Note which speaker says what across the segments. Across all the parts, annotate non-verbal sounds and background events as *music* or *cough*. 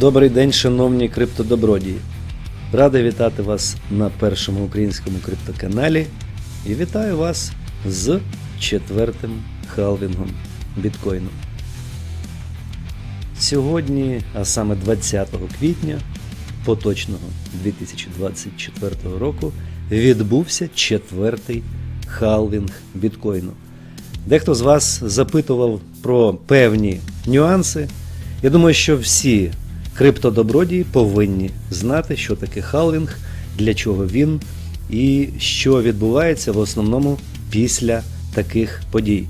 Speaker 1: Добрий день, шановні криптодобродії. Радий вітати вас на першому українському криптоканалі і вітаю вас з четвертим халвінгом біткоїну. Сьогодні, а саме 20 квітня поточного 2024 року, відбувся четвертий халвінг біткоїну. Дехто з вас запитував про певні нюанси. Я думаю, що всі криптодобродії повинні знати, що таке халвінг, для чого він і що відбувається в основному після таких подій.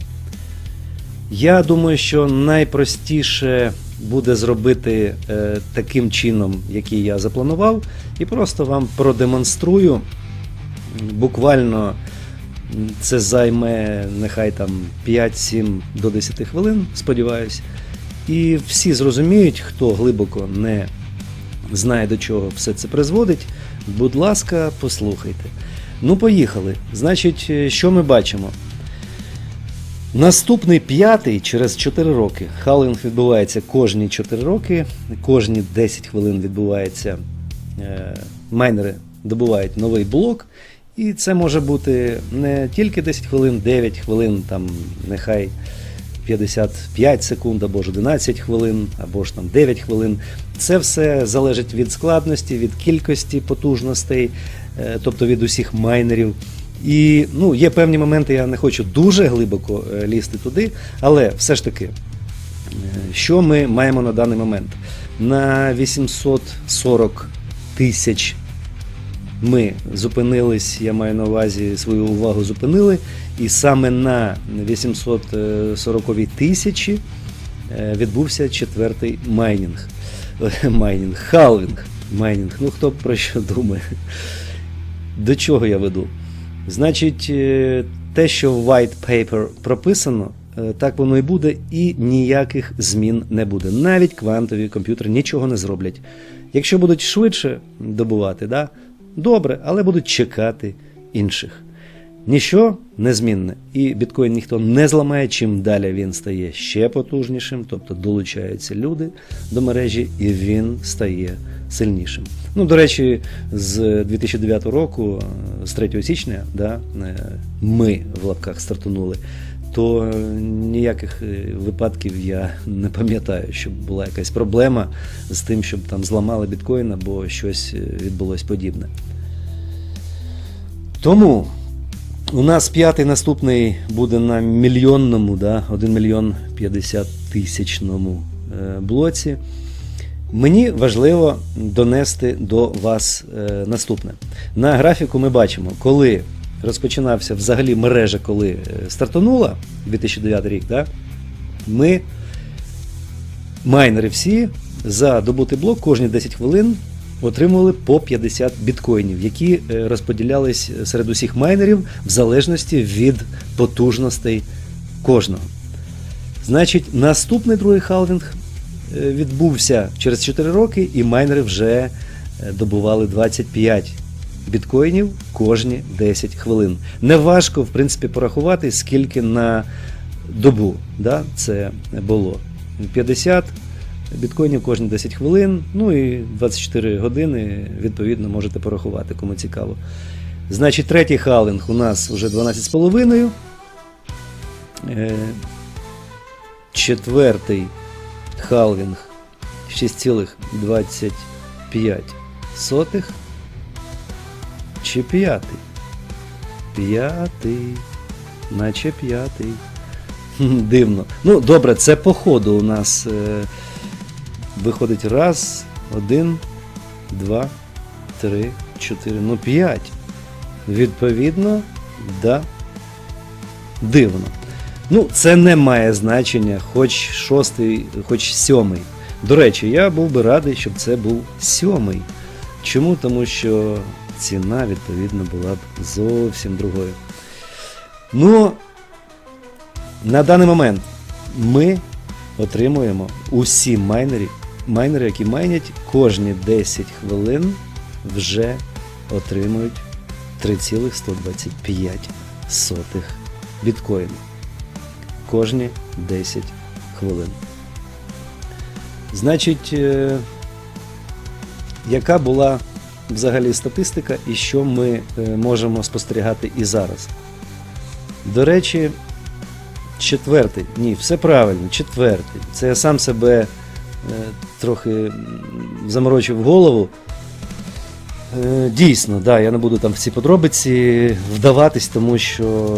Speaker 1: Я думаю, що найпростіше буде зробити е, таким чином, який я запланував, і просто вам продемонструю. Буквально це займе нехай там 5-7 до 10 хвилин, сподіваюсь. І всі зрозуміють, хто глибоко не знає, до чого все це призводить. Будь ласка, послухайте. Ну, поїхали. Значить, е, що ми бачимо? Наступний п'ятий через 4 роки. Халвінг відбувається кожні 4 роки, кожні 10 хвилин відбувається. Е, майнери добувають новий блок. І це може бути не тільки 10 хвилин, 9 хвилин, там нехай 55 секунд, або ж 11 хвилин, або ж там 9 хвилин. Це все залежить від складності, від кількості потужностей, е, тобто від усіх майнерів. І ну, є певні моменти, я не хочу дуже глибоко е, лізти туди, але все ж таки, е, що ми маємо на даний момент? На 840 тисяч ми зупинились, я маю на увазі свою увагу зупинили, і саме на 840 тисячі е, відбувся четвертий майнінг. *laughs* Майнінг, халвінг. Майнінг. Ну хто про що думає? До чого я веду? Значить, е, те, що в white paper прописано, е, так воно і буде, і ніяких змін не буде. Навіть квантові комп'ютери нічого не зроблять. Якщо будуть швидше добувати, да, добре, але будуть чекати інших. Ніщо незмінне. І біткоін ніхто не зламає, чим далі він стає ще потужнішим, тобто долучаються люди до мережі, і він стає сильнішим. Ну, до речі, з 2009 року, з 3 січня, да, е, ми в лапках стартанули, то е, ніяких е, випадків я не пам'ятаю, щоб була якась проблема з тим, щоб там зламали біткоін або щось е, відбулось подібне. Тому у нас п'ятий наступний буде на мільйонному, да, 1 мільйон 50 тисячному блоці. Мені важливо донести до вас наступне. На графіку ми бачимо, коли розпочинався взагалі мережа, коли е, стартанула 2009 рік, да, ми майнери всі за добутий блок кожні 10 хвилин отримували по 50 біткоїнів, які е, розподілялись серед усіх майнерів в залежності від потужностей кожного. Значить, наступний другий халвінг е, відбувся через 4 роки, і майнери вже добували 25 біткоїнів кожні 10 хвилин. Неважко, в принципі, порахувати, скільки на добу да, це було. 50 біткоїнів кожні 10 хвилин, ну і 24 години, відповідно, можете порахувати, кому цікаво. Значить, третій халвінг у нас вже 12,5. Е, Четвертий халвінг 6,25. Чи п'ятий? П'ятий. Наче п'ятий. Дивно. Ну, добре, це по ходу у нас е, виходить раз, один, два, три, чотири. Ну, п'ять. Відповідно, да. Дивно. Ну, це не має значення, хоч шостий, хоч сьомий. До речі, я був би радий, щоб це був сьомий. Чому? Тому що ціна, відповідно, була б зовсім другою. Ну, на даний момент ми отримуємо усі майнери, майнери, які майнять кожні 10 хвилин вже отримують 3,125 біткоїнів. Кожні 10 хвилин. Значить, е, яка була взагалі статистика і що ми е, можемо спостерігати і зараз. До речі, четвертий. Ні, все правильно, четвертий. Це я сам себе е, трохи заморочив голову. Е, Дійсно, да, я не буду там в ці подробиці вдаватись, тому що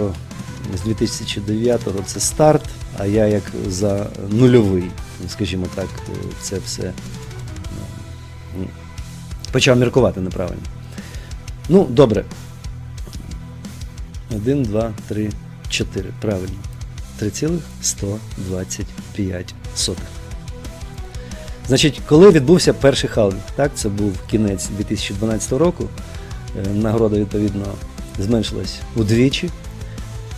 Speaker 1: з 2009-го це старт, а я як за нульовий, скажімо так, це все почав міркувати неправильно. Ну, добре. Один, два, три, чотири. Правильно. 3,125. Значить, коли відбувся перший халвінг, так, це був кінець 2012 року, е, нагорода відповідно зменшилась удвічі.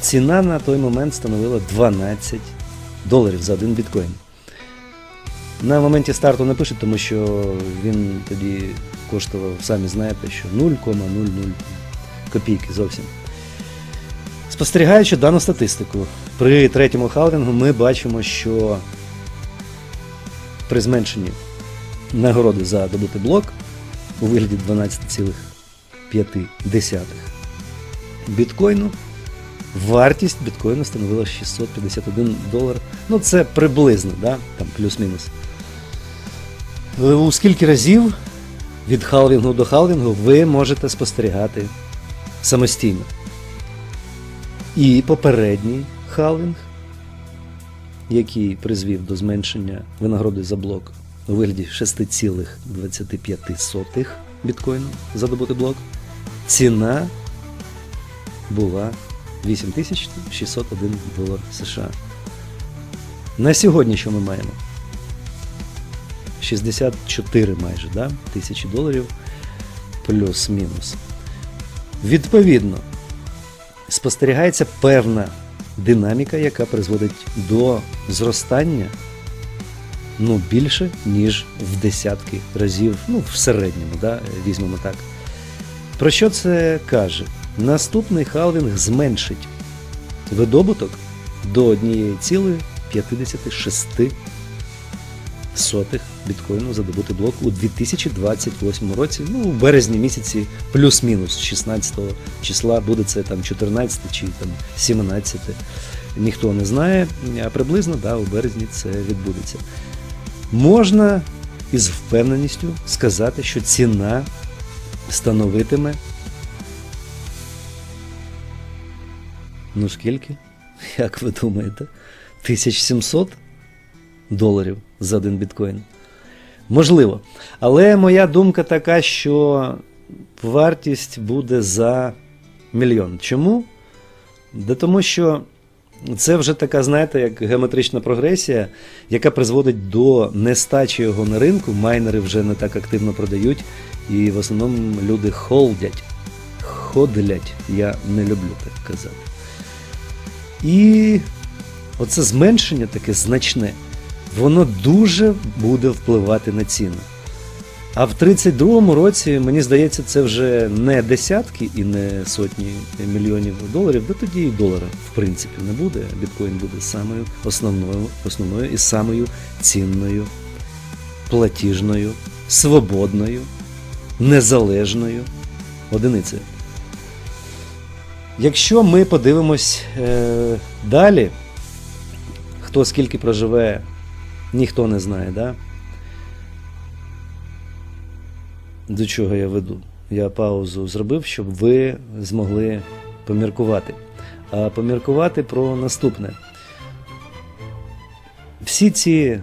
Speaker 1: Ціна на той момент становила 12 доларів за один біткоін. На моменті старту не пишуть, тому що він тоді коштував, самі знаєте, що 0,00 копійки зовсім. Спостерігаючи дану статистику, при третьому халвінгу ми бачимо, що при зменшенні нагороди за добутий блок у вигляді 12,5 біткоїну, вартість біткоїну становила 651 долар. Ну, це приблизно, да? там плюс-мінус. Е, У скільки разів від халвінгу до халвінгу ви можете спостерігати самостійно. І попередній халвінг, який призвів до зменшення винагороди за блок у вигляді 6,25 біткоїну за добутий блок, ціна була 8601 долар США. На сьогодні що ми маємо? 64 майже да? тисячі доларів плюс-мінус. Відповідно, спостерігається певна динаміка, яка призводить до зростання ну, більше, ніж в десятки разів, ну, в середньому, да, візьмемо так. Про що це каже? Наступний халвінг зменшить видобуток до 1,56 сотих біткоїну за добутий блок у 2028 році, ну, в березні місяці, плюс-мінус 16 числа, буде це там 14 чи там 17. Ніхто не знає, а приблизно да, у березні це відбудеться. Можна із впевненістю сказати, що ціна становитиме. Ну скільки? Як ви думаєте? 1700 доларів за один біткоін? Можливо. Але моя думка така, що вартість буде за мільйон. Чому? Да тому що це вже така, знаєте, як геометрична прогресія, яка призводить до нестачі його на ринку. Майнери вже не так активно продають, і в основному люди холдять. Ходлять, я не люблю так казати. І оце зменшення таке значне, воно дуже буде впливати на ціну. А в 32-му році, мені здається, це вже не десятки і не сотні мільйонів доларів, да тоді і долара, в принципі, не буде. Біткоін буде самою основною, основною і самою цінною, платіжною, свободною, незалежною одиницею. Якщо ми подивимось е, далі, хто скільки проживе, ніхто не знає, да? до чого я веду. Я паузу зробив, щоб ви змогли поміркувати. А поміркувати про наступне. Всі ці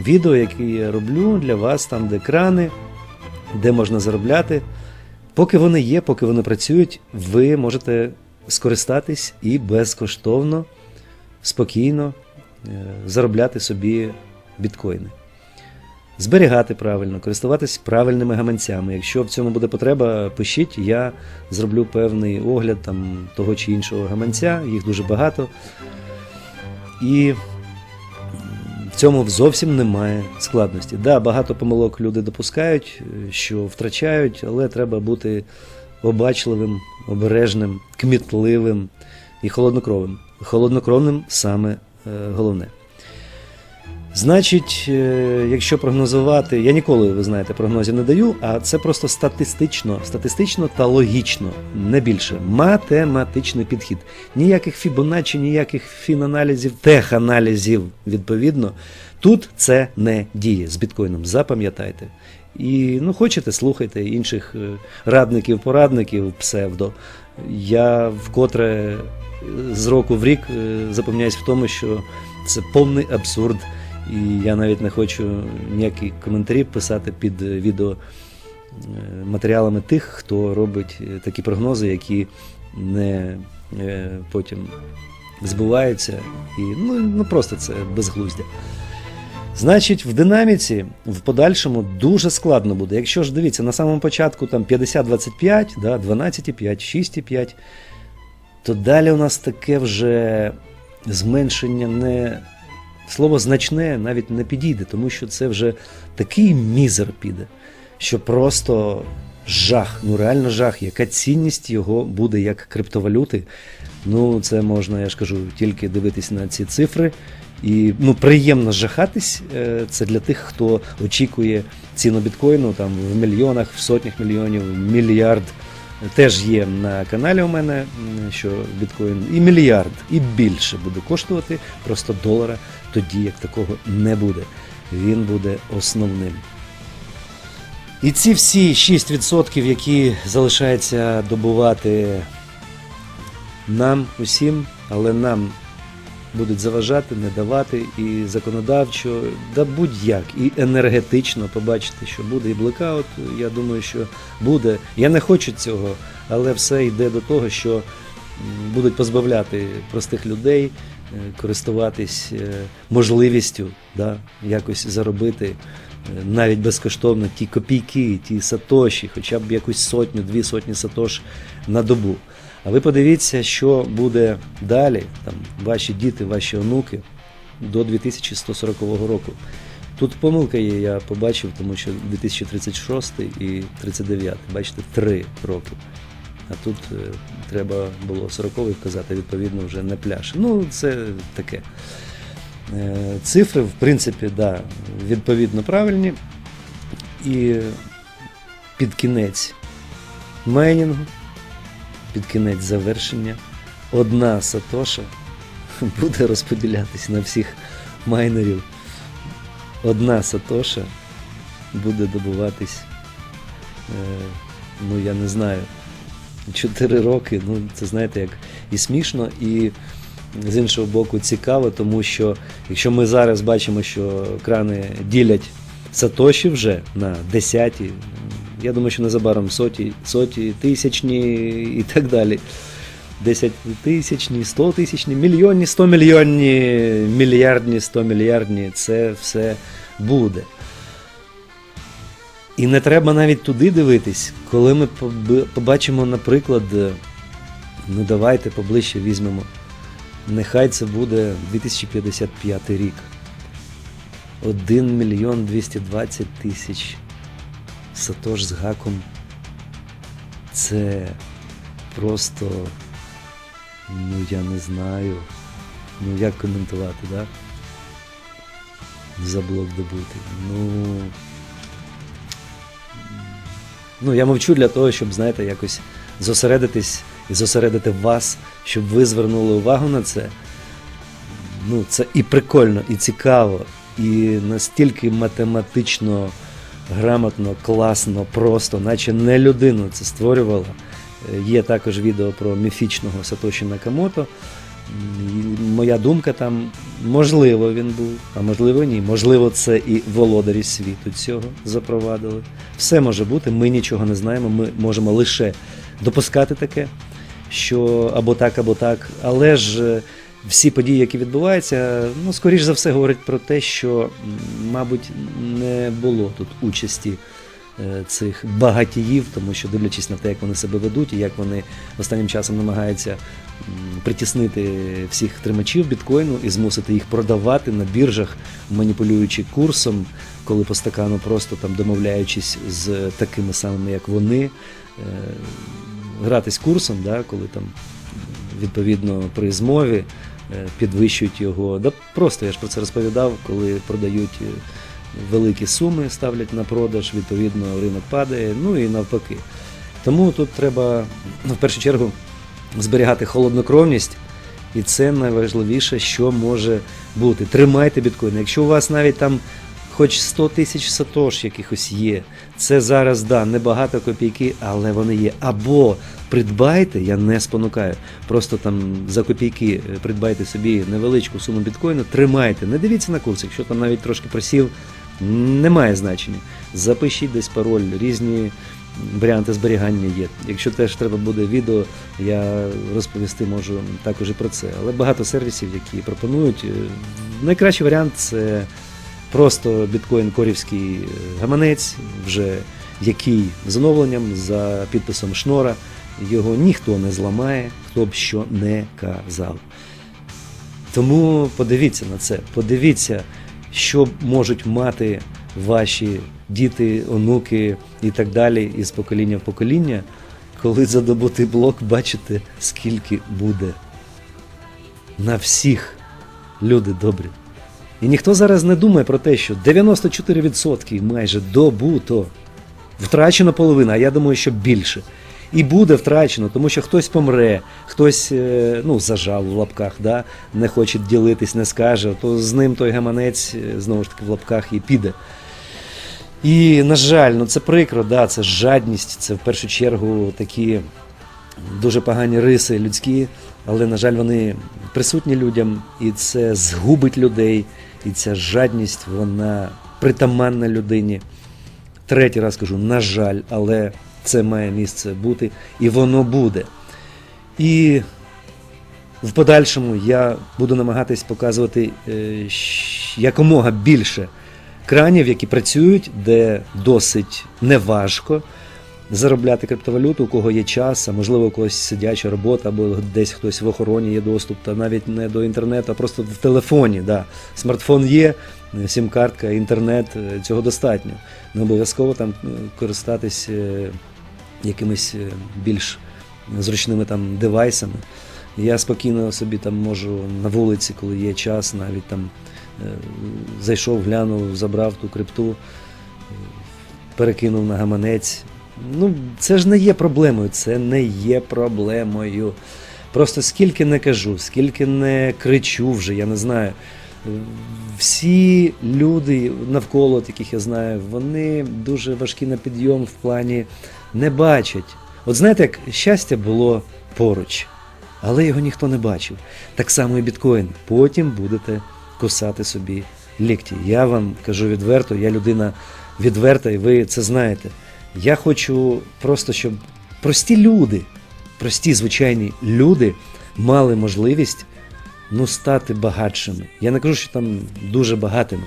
Speaker 1: відео, які я роблю для вас, там, де екрани, де можна заробляти, поки вони є, поки вони працюють, ви можете скористатись і безкоштовно, спокійно заробляти собі біткоїни. Зберігати правильно, користуватись правильними гаманцями. Якщо в цьому буде потреба, пишіть, я зроблю певний огляд там, того чи іншого гаманця, їх дуже багато. І в цьому зовсім немає складності. Да, багато помилок люди допускають, е, що втрачають, але треба бути обачливим, обережним, кмітливим і холоднокровним. Холоднокровним саме е, головне. Значить, е, якщо прогнозувати, я ніколи, ви знаєте, прогнозів не даю, а це просто статистично, статистично та логічно, не більше. Математичний підхід. Ніяких Фібоначчі, ніяких фінаналізів, теханалізів, відповідно. Тут це не діє з біткоїном. Запам'ятайте. І ну, хочете, слухайте інших е, радників, порадників псевдо. Я вкотре е, з року в рік е, запевняюсь в тому, що це повний абсурд. І я навіть не хочу ніякі коментарі писати під е, відео е, матеріалами тих, хто робить такі прогнози, які не потім збуваються. І ну, ну просто це безглуздя. Значить, в динаміці в подальшому дуже складно буде. Якщо ж дивіться, на самому початку там 50-25, да, 12,5, 6,5, то далі у нас таке вже зменшення не. Слово значне навіть не підійде, тому що це вже такий мізер піде, що просто жах, ну реально жах, яка цінність його буде як криптовалюти. Ну, це можна, я ж кажу, тільки дивитись на ці цифри. І ну, приємно жахатись. е, Це для тих, хто очікує ціну біткоїну там в мільйонах, в сотнях мільйонів, мільярд. Теж є на каналі у мене, що біткоін і мільярд, і більше буде коштувати. Просто долара тоді як такого не буде. Він буде основним. І ці всі 6%, які залишається добувати нам усім, але нам будуть заважати, не давати і законодавчо, да будь-як, і енергетично побачити, що буде і блекаут. Я думаю, що буде. Я не хочу цього, але все йде до того, що будуть позбавляти простих людей, е, користуватись е, можливістю да, якось заробити е, навіть безкоштовно ті копійки, ті сатоші, хоча б якусь сотню, дві сотні сатош на добу. А ви подивіться, що буде далі, там, ваші діти, ваші онуки до 2140 року. Тут помилка є, я побачив, тому що 2036 і 39, бачите, три роки. А тут е, треба було 40 вказати, відповідно, вже не пляж. Ну, це таке. Е, Цифри, в принципі, да, відповідно правильні. І під кінець майнінгу, під кінець завершення, одна сатоша *laughs* буде розподілятись на всіх майнерів. Одна сатоша буде добуватись, е, ну я не знаю, 4 роки. Ну, це знаєте, як і смішно, і з іншого боку цікаво, тому що якщо ми зараз бачимо, що крани ділять сатоші вже на десяті, я думаю, що незабаром соті, соті, тисячні і так далі. 10 тисячні, 100 тисячні, мільйонні, 100 мільйонні, мільярдні, 100 мільярдні, це все буде. І не треба навіть туди дивитись, коли ми побачимо, наприклад, е, ну давайте поближче візьмемо. Нехай це буде 2055 рік. 1 мільйон 220 тисяч сатош з гаком. Це просто, ну я не знаю. Ну як коментувати, да? За блок добути. Ну. Ну, я мовчу для того, щоб, знаєте, якось зосередитись і зосередити вас, щоб ви звернули увагу на це. Ну, це і прикольно, і цікаво, і настільки математично, грамотно, класно, просто, наче не людину це створювала. Е, Є також відео про міфічного Сатоші Накамото. Моя думка там, можливо, він був, а можливо, ні. Можливо, це і володарі світу цього запровадили. Все може бути, ми нічого не знаємо, ми можемо лише допускати таке, що або так, або так. Але ж е, всі події, які відбуваються, ну, скоріш за все, говорять про те, що, мабуть, не було тут участі е, цих багатіїв, тому що дивлячись на те, як вони себе ведуть і як вони останнім часом намагаються притіснити всіх тримачів біткоїну і змусити їх продавати на біржах, маніпулюючи курсом, коли по стакану просто там домовляючись з такими самими, як вони, е, гратись курсом, да, коли там відповідно при змові підвищують його. Да просто я ж про це розповідав, коли продають е, великі суми, ставлять на продаж, відповідно, ринок падає, ну і навпаки. Тому тут треба ну, в першу чергу зберігати холоднокровність, і це найважливіше, що може бути. Тримайте біткоїни. Якщо у вас навіть там хоч 100 тисяч сатош якихось є, це зараз да, небагато копійки, але вони є. Або придбайте, я не спонукаю. Просто там за копійки е, придбайте собі невеличку суму біткоїну, тримайте, не дивіться на курс, якщо там навіть трошки просів, немає значення. Запишіть десь пароль, різні варіанти зберігання є. Якщо теж треба буде відео, я розповісти можу також і про це. Але багато сервісів, які пропонують. е, Найкращий варіант це просто біткоін корівський е, гаманець, вже який з оновленням за підписом Шнора. Його ніхто не зламає, хто б що не казав. Тому подивіться на це, подивіться, що можуть мати ваші діти, онуки і так далі, із покоління в покоління, коли задобутий блок бачите, скільки буде. На всіх люди добрі. І ніхто зараз не думає про те, що 94% майже добуто. Втрачено половина, а я думаю, що більше. І буде втрачено, тому що хтось помре, хтось е, ну, зажав в лапках, да, не хоче ділитись, не скаже, то з ним той гаманець е, знову ж таки в лапках і піде. І, на жаль, ну це прикро, да, це жадність, це в першу чергу такі дуже погані риси людські, але, на жаль, вони присутні людям, і це згубить людей, і ця жадність, вона притаманна людині. Третій раз кажу, на жаль, але це має місце бути, і воно буде. І в подальшому я буду намагатись показувати е, якомога більше кранів, які працюють, де досить неважко заробляти криптовалюту, у кого є час, а можливо, у когось сидяча робота, або десь хтось в охороні є доступ, та навіть не до інтернету, а просто в телефоні. Да. Смартфон є, сім-картка, інтернет, е, цього достатньо. Не обов'язково там е, користатись е, якимись більш зручними там девайсами. Я спокійно собі там можу на вулиці, коли є час, навіть там зайшов, глянув, забрав ту крипту, перекинув на гаманець. Ну, це ж не є проблемою, це не є проблемою. Просто скільки не кажу, скільки не кричу вже, я не знаю. Всі люди навколо, яких я знаю, вони дуже важкі на підйом в плані не бачать. От знаєте, як щастя було поруч, але його ніхто не бачив. Так само і біткоін. Потім будете кусати собі лікті. Я вам кажу відверто, я людина відверта, і ви це знаєте. Я хочу просто, щоб прості люди, прості звичайні люди мали можливість ну, стати багатшими. Я не кажу, що там дуже багатими.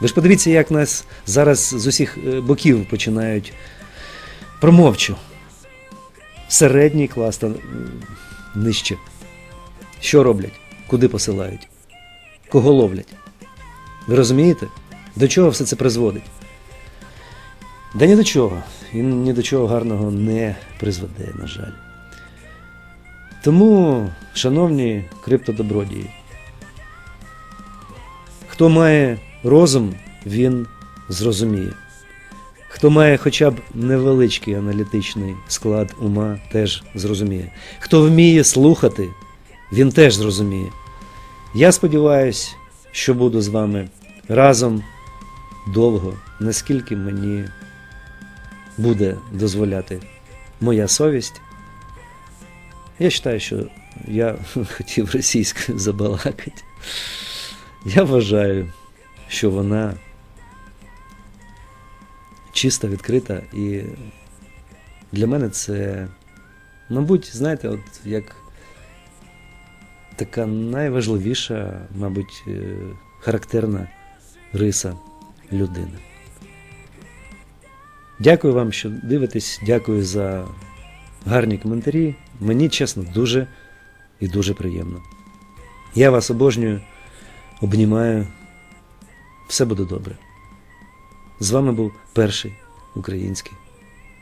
Speaker 1: Ви ж подивіться, як нас зараз з усіх е, боків починають промовчу. Середній клас та нижче. Що роблять? Куди посилають? Кого ловлять? Ви розумієте? До чого все це призводить? Да ні до чого. Він ні до чого гарного не призведе, на жаль. Тому, шановні криптодобродії, хто має розум, він зрозуміє. Хто має хоча б невеличкий аналітичний склад ума, теж зрозуміє. Хто вміє слухати, він теж зрозуміє. Я сподіваюся, що буду з вами разом довго, наскільки мені буде дозволяти моя совість. Я вважаю, що я *laughs* хотів російською забалакати. Я вважаю, що вона чиста, відкрита, і для мене це, мабуть, знаєте, от як така найважливіша, мабуть, е, характерна риса людини. Дякую вам, що дивитесь. Дякую за гарні коментарі. Мені, чесно, дуже і дуже приємно. Я вас обожнюю, обнімаю. Все буде добре. З вами був перший український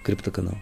Speaker 1: криптоканал.